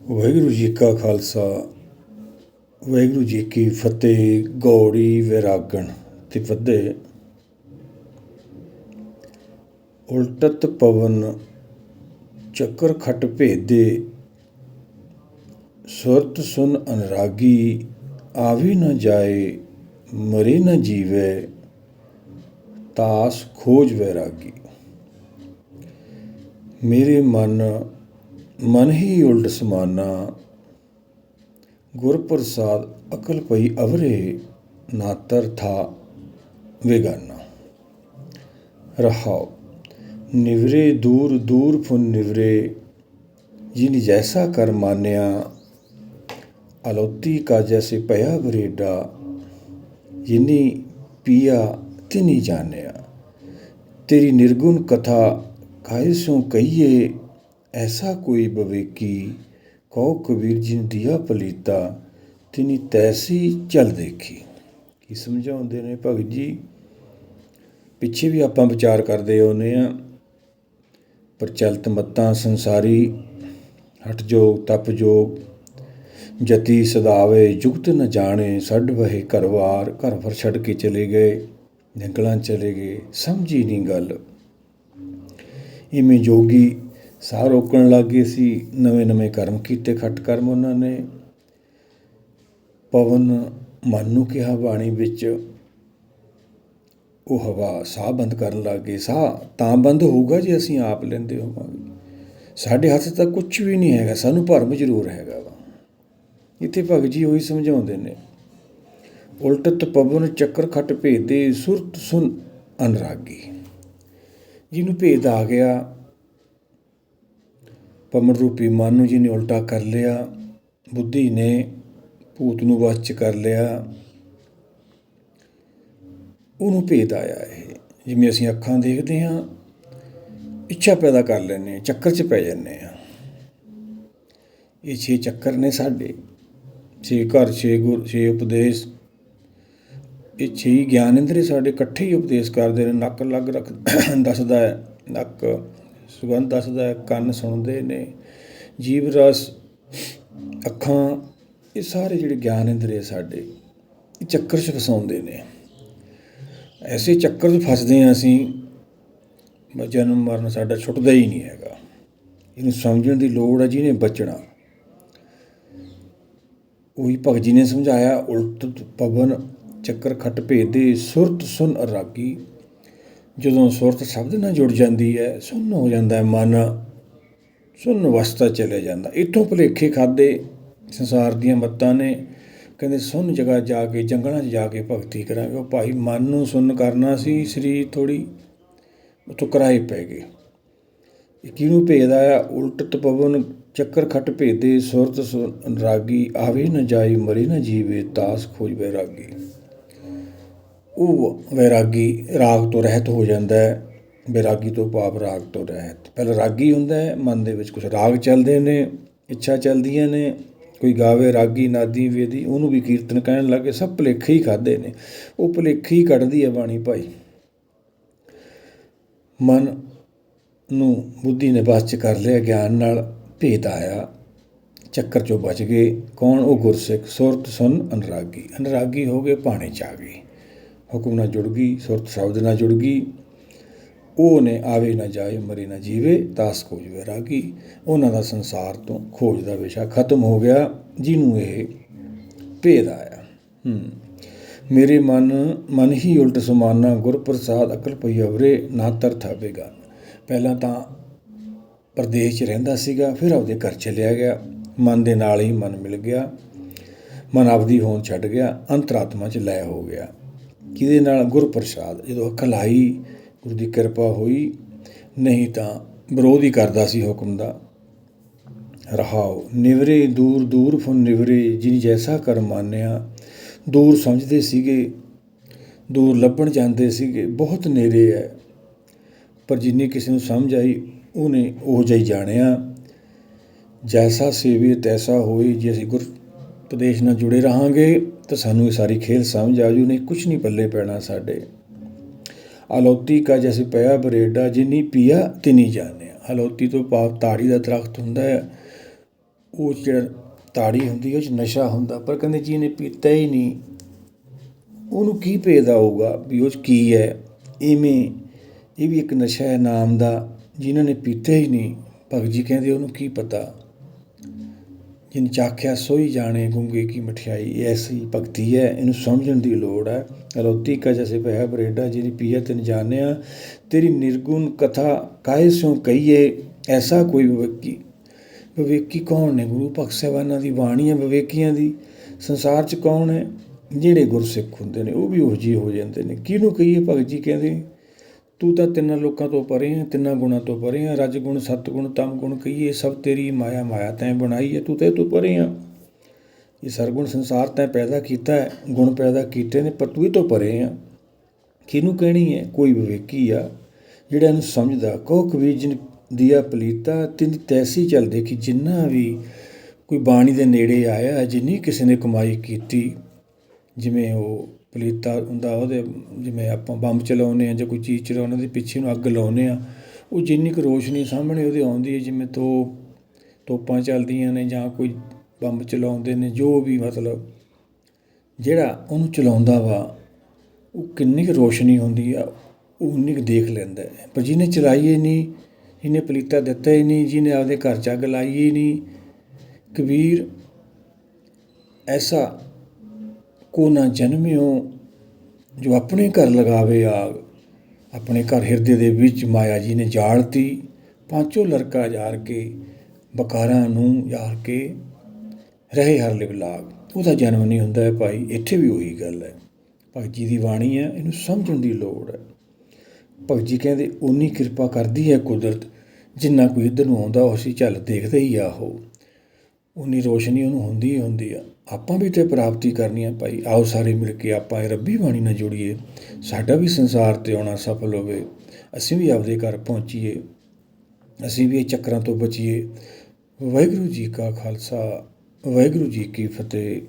ਵਾਹਿਗੁਰੂ ਜੀ ਕਾ ਖਾਲਸਾ, ਵਾਹਿਗੁਰੂ ਜੀ ਕੀ ਫਤਿਹ, ਗੌੜੀ ਵਿਰਾਗਣ ਤੇ ਵਧੇ। ਉਲਟਤ ਪਵਨ ਚੱਕਰ ਖਟ ਭੇਦੇ, ਸੁਰਤ ਸੁਨ ਅਨਰਾਗੀ, ਆਵੀ ਨਾ ਜਾਏ, ਮਰੇ ਨਾ ਜੀਵੇ, ਤਾਸ ਖੋਜ ਵੈਰਾਗੀ। ਮੇਰੇ ਮਨ ਮਨ ਹੀ ਉਲਟ ਸਮਾਨਾ ਗੁਰ ਪ੍ਰਸਾਦ ਅਕਲ ਪਈ ਅਵਰੇ, ਨਾਤਰ ਥਾ ਵੇਗਾਨਾ। ਰਹਾਉ ਨਿਵਰੇ ਦੂਰ ਦੂਰ ਫੁਨ ਨਿਵਰੇ, ਜਿਨ ਜੈਸਾ ਕਰ ਮਾਨਿਆ, ਅਲੋਤੀ ਕਾ ਜੈਸੇ ਭਇਆ ਬਰੇਡਾ ਜਿਨੀ ਪੀਆ ਤਿਨੀ ਜਾਣਿਆ। ਤੇਰੀ ਨਿਰਗੁਣ ਕਥਾ ਕਾਇ ਸੋ ਕਹੀਏ ਐਸਾ ਕੋਈ ਬਵੇਕੀ ਕਹੋ ਕਬੀਰ ਜਿਨ ਦਿਆ ਪਲੀਤਾ, ਤਿਨੀ ਤੈਸੀ ਚਲ ਦੇਖੀ। ਕੀ ਸਮਝਾਉਂਦੇ ਨੇ ਭਗਤ ਜੀ? ਪਿੱਛੇ ਵੀ ਆਪਾਂ ਵਿਚਾਰ ਕਰਦੇ ਆਉਨੇ ਆ ਪ੍ਰਚਲਿਤ ਮਤਾਂ ਸੰਸਾਰੀ, ਹਟ ਜੋਗ ਤਪ ਜਤੀ ਸਦਾਵੇ, ਜੁਗਤ ਨ ਜਾਣੇ ਛੱਡ ਵਹੇ ਘਰਵਾਰ ਘਰ ਫਰ ਛੱਡ ਕੇ ਚਲੇ ਗਏ, ਜੰਗਲਾਂ ਚਲੇ ਗਏ, ਸਮਝੀ ਨਹੀਂ ਗੱਲ। ਇਵੇਂ ਜੋਗੀ ਸਾਹ ਰੋਕਣ ਲੱਗ ਗਏ ਸੀ, ਨਵੇਂ ਨਵੇਂ ਕਰਮ ਕੀਤੇ, ਖੱਟ ਕਰਮ ਉਹਨਾਂ ਨੇ। ਪਵਨ ਮਨ ਨੂੰ ਕਿਹਾ ਬਾਣੀ ਵਿੱਚ, ਉਹ ਹਵਾ ਸਾਹ ਬੰਦ ਕਰਨ ਲੱਗ। ਗਏ ਸਾਹ ਤਾਂ ਬੰਦ ਹੋਊਗਾ ਜੇ ਅਸੀਂ ਆਪ ਲੈਂਦੇ ਹੋਵਾਂਗੇ। ਸਾਡੇ ਹੱਥ ਤਾਂ ਕੁਝ ਵੀ ਨਹੀਂ ਹੈਗਾ, ਸਾਨੂੰ ਭਰਮ ਜ਼ਰੂਰ ਹੈਗਾ ਵਾ। ਇੱਥੇ ਭਗਤ ਜੀ ਉਹੀ ਸਮਝਾਉਂਦੇ ਨੇ। ਉਲਟਤ ਪਵਨ ਚੱਕਰ ਖਟ ਭੇਦੇ ਸੁਰਤ ਸੁਨ ਅਨਰਾਗੀ। ਜਿਹਨੂੰ ਭੇਦ ਆ ਗਿਆ ਪਵਨ ਰੂਪੀ ਮਨ ਨੂੰ ਨੇ ਉਲਟਾ ਕਰ ਲਿਆ, ਬੁੱਧੀ ਨੇ ਭੂਤ ਨੂੰ ਵਸ ਚ ਕਰ ਲਿਆ। ਉਹਨੂੰ ਭੇਦ ਆਇਆ ਇਹ, ਜਿਵੇਂ ਅਸੀਂ ਅੱਖਾਂ ਦੇਖਦੇ ਹਾਂ, ਇੱਛਾ ਪੈਦਾ ਕਰ ਲੈਂਦੇ ਹਾਂ, ਚੱਕਰ 'ਚ ਪੈ ਜਾਂਦੇ ਹਾਂ। ਇਹ ਛੇ ਚੱਕਰ ਨੇ ਸਾਡੇ, ਛੇ ਘਰ, ਛੇ ਗੁਰ, ਛੇ ਉਪਦੇਸ਼। ਇਹ ਛੇ ਗਿਆਨ ਇੰਦਰੀ ਸਾਡੇ ਇਕੱਠੇ ਹੀ ਉਪਦੇਸ਼ ਕਰਦੇ ਨੇ, ਨੱਕ ਲੱਗ ਰੱਖ, ਦੱਸਦਾ ਹੈ, ਨੱਕ ਸੁਗੰਧ ਦੱਸਦਾ, ਕੰਨ ਸੁਣਦੇ ਨੇ, ਜੀਵ ਰਸ, ਅੱਖਾਂ, ਇਹ ਸਾਰੇ ਜਿਹੜੇ ਗਿਆਨ ਇੰਦਰੀ ਸਾਡੇ, ਇਹ ਚੱਕਰ 'ਚ ਫਸਾਉਂਦੇ ਨੇ। ਐਸੇ ਚੱਕਰ 'ਚ ਫਸਦੇ ਹਾਂ ਅਸੀਂ ਜਨਮ ਮਰਨ ਸਾਡਾ ਛੁੱਟਦਾ ਹੀ ਨਹੀਂ ਹੈਗਾ। ਇਹਨੂੰ ਸਮਝਣ ਦੀ ਲੋੜ ਹੈ ਜਿਹਨੇ ਬਚਣਾ। ਉਹੀ ਭਗਤ ਜੀ ਨੇ ਸਮਝਾਇਆ, ਉਲਟ ਪਵਨ ਚੱਕਰ ਖੱਟ ਭੇਦੇ, ਸੁਰਤ ਸੁਨ ਅਰਾਗੀ ਜਦੋਂ ਸੁਰਤ ਸ਼ਬਦ ਨਾਲ ਜੁੜ ਜਾਂਦੀ ਹੈ, ਸੁੰਨ ਹੋ ਜਾਂਦਾ ਹੈ ਮਨ, ਸੁਨ ਵਸਤਾ ਚਲੇ ਜਾਂਦਾ। ਇਥੋਂ ਭੁਲੇਖੇ ਖਾਦੇ ਸੰਸਾਰ ਦੀਆਂ ਮੱਤਾਂ ਨੇ, ਕਹਿੰਦੇ ਸੁਨ ਜਗ੍ਹਾ ਜਾ ਕੇ, ਜੰਗਲਾਂ 'ਚ ਜਾ ਕੇ ਭਗਤੀ ਕਰਾਂਗੇ। ਉਹ ਭਾਈ ਮਨ ਨੂੰ ਸੁਨ ਕਰਨਾ ਸੀ, ਸਰੀਰ ਥੋੜੀ ਉਤੋਂ ਕਰਾਏ ਪੈ ਗਏ। ਇਹ ਕਿਹਨੂੰ ਭੇਜਦਾ ਆ ਉਲਟ ਤਪਵਨ ਚੱਕਰ ਖੱਟ ਭੇਜਦੇ ਸੁਰਤ ਸੁਨ ਰਾਗੀ, ਆਵੇ ਨਾ ਜਾਈ ਮਰੇ ਨਾ ਜੀਵੇ, ਤਾਸ ਖੋਜ ਬੈਰਾਗੀ ਉਹ ਵੈਰਾਗੀ ਰਾਗ ਤੋਂ ਰਹਿਤ ਹੋ ਜਾਂਦਾ ਹੈ ਬੈਰਾਗੀ ਤੋਂ ਭਾਵ ਰਾਗ ਤੋਂ ਰਹਿਤ। ਪਹਿਲਾਂ ਰਾਗੀ ਹੁੰਦਾ ਹੈ, ਮਨ ਦੇ ਵਿੱਚ ਕੁਝ ਰਾਗ ਚੱਲਦੇ ਨੇ, ਇੱਛਾ ਚੱਲਦੀਆਂ ਨੇ, ਕੋਈ ਗਾਵੇ ਰਾਗੀ, ਨਾਦੀ, ਵੇਦੀ, ਉਹਨੂੰ ਵੀ ਕੀਰਤਨ ਕਹਿਣ ਲੱਗੇ, ਸਭ ਭੁਲੇਖੇ ਹੀ ਖਾਦੇ ਨੇ। ਉਹ ਭੁਲੇਖੇ ਹੀ ਕੱਢਦੀ ਹੈ ਬਾਣੀ ਭਾਈ। ਮਨ ਨੂੰ ਬੁੱਧੀ ਨੇ ਬਸ ਚ ਕਰ ਲਿਆ, ਗਿਆਨ ਨਾਲ ਭੇਦ ਆਇਆ। ਚੱਕਰ ਚੋਂ ਬਚ ਗਏ। ਕੌਣ? ਉਹ ਗੁਰਸਿੱਖ, ਸੁਰਤ, ਸੁਨ, ਅਨਰਾਗੀ। ਅਨਰਾਗੀ ਹੋ ਗਏ ਪਾਣੀ ਚ ਆ ਗਏ। ਹੁਕਮ ਨਾਲ ਜੁੜ ਗਈ, ਸੁਰਤ ਸ਼ਬਦ ਨਾਲ ਜੁੜ ਗਈ। ਉਹ ਨੇ ਆਵੇ ਨਾ ਜਾਏ, ਮਰੇ ਨਾ ਜੀਵੇ ਤਾਸ ਖੋਜ ਵੈਰਾਗੀ ਉਹਨਾਂ ਦਾ ਸੰਸਾਰ ਤੋਂ ਖੋਜ ਦਾ ਵਿਸ਼ਾ ਖਤਮ ਹੋ ਗਿਆ, ਜਿਹਨੂੰ ਇਹ ਭੇਦ ਆਇਆ। ਹੂੰ। ਮੇਰੇ ਮਨ ਮਨ ਹੀ ਉਲਟ ਸਮਾਨਾ ਗੁਰ ਪ੍ਰਸਾਦ ਅਕਲ ਪਈ ਅਵਰੇ ਨਾ ਤਰ ਥਾਵੇਗਾ ਪਹਿਲਾਂ ਤਾਂ ਪ੍ਰਦੇਸ਼ 'ਚ ਰਹਿੰਦਾ ਸੀਗਾ, ਫਿਰ ਆਪਦੇ ਘਰ ਚਲਿਆ ਗਿਆ। ਮਨ ਦੇ ਨਾਲ ਹੀ ਮਨ ਮਿਲ ਗਿਆ। ਮਨ ਆਪਦੀ ਹੋਂਦ ਛੱਡ ਗਿਆ, ਅੰਤਰਾਤਮਾ 'ਚ ਲੈ ਹੋ ਗਿਆ। ਕਿਹਦੇ ਨਾਲ? ਗੁਰ ਪ੍ਰਸਾਦ ਜਦੋਂ ਅਕਲ ਆਈ, ਗੁਰੂ ਦੀ ਕਿਰਪਾ ਹੋਈ, ਨਹੀਂ ਤਾਂ ਵਿਰੋਧ ਹੀ ਕਰਦਾ ਸੀ ਹੁਕਮ ਦਾ। ਰਹਾਉ ਨਿਵਰੇ, ਦੂਰ ਦੂਰ ਫੁਨ ਨਿਵਰੇ, ਜਿਨ ਜੈਸਾ ਕਰ ਮਾਨਿਆ, ਦੂਰ ਸਮਝਦੇ ਸੀਗੇ, ਦੂਰ ਲੱਭਣ ਜਾਂਦੇ ਸੀਗੇ, ਬਹੁਤ ਨੇੜੇ ਹੈ ਪਰ ਜਿੰਨੀ ਕਿਸੇ ਨੂੰ ਸਮਝ ਆਈ, ਉਹਨੇ ਉਹ ਜਿਹਾ ਹੀ ਜਾਣਿਆ। ਜੈਸਾ ਸੇਵੇ, ਤੈਸਾ ਹੋਈ ਜੇ ਅਸੀਂ ਗੁਰ ਉਪਦੇਸ਼ ਨਾਲ ਜੁੜੇ ਰਹਾਂਗੇ ਤਾਂ ਸਾਨੂੰ ਇਹ ਸਾਰੀ ਖੇਲ ਸਮਝ ਆ ਜੂ ਨਹੀਂ ਕੁਝ ਨਹੀਂ ਪੱਲੇ ਪੈਣਾ ਸਾਡੇ। ਅਲੌਤੀ ਕਾ ਜੈਸੇ ਪਿਆ ਬਰੇਡਾ, ਜਿਨੀ ਪੀਆ ਤਿਨੀ ਜਾਣਿਆ ਅਲੌਤੀ ਤੋਂ ਭਾਵ ਤਾੜੀ ਦਾ ਦਰਖਤ ਹੁੰਦਾ ਹੈ। ਉਹ ਜਿਹੜਾ ਤਾੜੀ ਹੁੰਦੀ, ਉਹ 'ਚ ਨਸ਼ਾ ਹੁੰਦਾ, ਪਰ ਕਹਿੰਦੇ ਜਿਹਨੇ ਪੀਤਾ ਹੀ ਨਹੀਂ। ਉਹਨੂੰ ਕੀ ਭੇਦ ਹੋਊਗਾ ਵੀ ਉਹ 'ਚ ਕੀ ਹੈ? ਇਵੇਂ, ਇਹ ਵੀ ਇੱਕ ਨਸ਼ਾ ਹੈ ਨਾਮ ਦਾ, ਜਿਨ੍ਹਾਂ ਨੇ ਪੀਤਾ ਹੀ ਨਹੀਂ। ਭਗਤ ਜੀ ਕਹਿੰਦੇ ਉਹਨੂੰ ਕੀ ਪਤਾ? ਜਿਨ ਚਾਖਿਆ ਸੋਈ ਜਾਣੇ ਗੁੰਗੇ ਕੀ ਮਠਿਆਈ ਐਸੀ ਭਗਤੀ ਹੈ, ਇਹਨੂੰ ਸਮਝਣ ਦੀ ਲੋੜ ਹੈ। ਰੋਤੀ ਕਾ ਜੈਸੇ ਪਹਿ ਬਰੇਡਾ, ਜਿਹਦੀ ਪੀਆ ਤਨ ਜਾਣਿਆ। ਤੇਰੀ ਨਿਰਗੁਣ ਕਥਾ ਕਾਇ ਸਿਉ ਕਹੀਏ, ਐਸਾ ਕੋਈ ਵਿਵੇਕੀ ਵਿਵੇਕੀ ਕੌਣ ਨੇ? ਗੁਰੂ ਭਗਤ ਸਾਹਿਬਾਨਾਂ ਦੀ ਬਾਣੀ ਹੈ ਵਿਵੇਕੀਆਂ ਦੀ। ਸੰਸਾਰ 'ਚ ਕੌਣ ਹੈ? ਜਿਹੜੇ ਗੁਰਸਿੱਖ ਹੁੰਦੇ ਨੇ, ਉਹ ਵੀ ਉਹ ਜਿਹੇ ਹੋ ਜਾਂਦੇ ਨੇ। ਕਿਹਨੂੰ ਕਹੀਏ ਭਗਤ ਜੀ ਕਹਿੰਦੇ? ਤੂੰ ਤਾਂ ਤਿੰਨਾਂ ਲੋਕਾਂ ਤੋਂ ਪਰੇ ਹੈ ਤਿੰਨਾਂ ਗੁਣਾਂ ਤੋਂ ਪਰੇ ਹੈ ਰਜ ਗੁਣ, ਸਤ ਗੁਣ, ਤਮ ਗੁਣ ਕਹੀਏ ਸਭ ਤੇਰੀ ਮਾਇਆ ਮਾਇਆ ਤੈਂ ਬਣਾਈ ਹੈ, ਤੂੰ ਤੇ ਤੂੰ ਪਰੇ ਆ। ਇਹ ਸਰਗੁਣ ਸੰਸਾਰ ਤੈਂ ਪੈਦਾ ਕੀਤਾ ਹੈ, ਗੁਣ ਪੈਦਾ ਕੀਤੇ ਨੇ, ਪਰ ਤੂੰ ਹੀ ਤੋਂ ਪਰੇ ਆ। ਕਿਹਨੂੰ ਕਹਿਣੀ ਹੈ? ਕੋਈ ਵਿਵੇਕੀ ਆ, ਜਿਹੜਾ ਇਹਨੂੰ ਸਮਝਦਾ ਕੋ ਕਬੀਰ ਜਿਨ ਦੀਆ ਪਲੀਤਾ, ਤਿੰਨ ਤੈਸੀ ਚੱਲ ਦੇਖੀ ਜਿੰਨਾ ਵੀ ਕੋਈ ਬਾਣੀ ਦੇ ਨੇੜੇ ਆਇਆ, ਜਿੰਨੀ ਕਿਸੇ ਨੇ ਕਮਾਈ ਕੀਤੀ, ਜਿਵੇਂ ਉਹ ਪਲੀਤਾ ਹੁੰਦਾ ਉਹਦੇ ਜਿਵੇਂ ਆਪਾਂ ਬੰਬ ਚਲਾਉਂਦੇ ਆ ਜਾਂ ਕੋਈ ਚੀਜ਼ ਚਲਾਉਂਦੇ ਉਹਦੇ ਪਿੱਛੇ ਨੂੰ ਅੱਗ ਲਾਉਂਦੇ ਆ ਉਹ ਜਿੰਨੀ ਕੁ ਰੋਸ਼ਨੀ ਸਾਹਮਣੇ ਉਹਦੇ ਆਉਂਦੀ ਹੈ, ਜਿਵੇਂ ਤੋ ਤੋਪਾਂ ਚੱਲਦੀਆਂ ਨੇ ਜਾਂ ਕੋਈ ਬੰਬ ਚਲਾਉਂਦੇ ਨੇ, ਜੋ ਵੀ ਮਤਲਬ ਜਿਹੜਾ ਉਹਨੂੰ ਚਲਾਉਂਦਾ ਵਾ, ਉਹ ਕਿੰਨੀ ਕੁ ਰੋਸ਼ਨੀ ਹੁੰਦੀ ਆ, ਉਹ ਉਨੀ ਕੁ ਦੇਖ ਲੈਂਦਾ ਹੈ। ਪਰ ਜਿਹਨੇ ਚਲਾਈਏ ਨਹੀਂ ਜਿਹਨੇ ਪਲੀਤਾ ਦਿੱਤਾ ਹੀ ਨਹੀਂ ਜਿਹਨੇ ਆਪਦੇ ਘਰ ਚ ਅੱਗ ਲਾਈ ਹੀ ਨਹੀਂ ਕਬੀਰ ਐਸਾ ਕੋ ਨਾ ਜਨਮਿਓ, ਜੋ ਆਪਣੇ ਘਰ ਲਗਾਵੇ ਆਗ, ਆਪਣੇ ਘਰ ਹਿਰਦੇ ਦੇ ਵਿੱਚ ਮਾਇਆ ਜੀ ਨੇ ਜਾਲਤੀ, ਪਾਂਚੋ ਲੜਕਾ ਜਾਰ ਕੇ, ਬਕਾਰਾਂ ਨੂੰ ਯਾਰ ਕੇ ਰਹੇ ਹਰ ਲਿਵ ਲਾਗ। ਉਹਦਾ ਜਨਮ ਨਹੀਂ ਹੁੰਦਾ ਹੈ ਭਾਈ, ਇੱਥੇ ਵੀ ਉਹੀ ਗੱਲ ਹੈ। ਭਗਤ ਜੀ ਦੀ ਬਾਣੀ ਹੈ, ਇਹਨੂੰ ਸਮਝਣ ਦੀ ਲੋੜ ਹੈ। ਭਗਤ ਜੀ ਕਹਿੰਦੇ ਉਨੀ ਕਿਰਪਾ ਕਰਦੀ ਹੈ ਕੁਦਰਤ, ਜਿੰਨਾ ਕੋਈ ਇੱਧਰ ਨੂੰ ਆਉਂਦਾ, ਉਹ ਅਸੀਂ ਚੱਲ ਦੇਖਦੇ ਹੀ ਆ ਉਹ। ਉਨੀ ਰੋਸ਼ਨੀ ਉਹਨੂੰ ਹੁੰਦੀ ਹੀ ਹੁੰਦੀ ਆ। ਆਪਾਂ ਵੀ ਤੇ ਪ੍ਰਾਪਤੀ ਕਰਨੀ ਆ ਭਾਈ। ਆਓ ਸਾਰੇ ਮਿਲ ਕੇ ਆਪਾਂ ਇਹ ਰੱਬੀ ਬਾਣੀ ਨਾਲ ਜੁੜੀਏ। ਸਾਡਾ ਵੀ ਸੰਸਾਰ ਤੇ ਆਉਣਾ ਸਫਲ ਹੋਵੇ। ਅਸੀਂ ਵੀ ਆਪਦੇ ਘਰ ਪਹੁੰਚੀਏ। ਅਸੀਂ ਵੀ ਇਹ ਚੱਕਰਾਂ ਤੋਂ ਬਚੀਏ। ਵਾਹਿਗੁਰੂ ਜੀ ਕਾ ਖਾਲਸਾ, ਵਾਹਿਗੁਰੂ ਜੀ ਕੀ ਫਤਿਹ।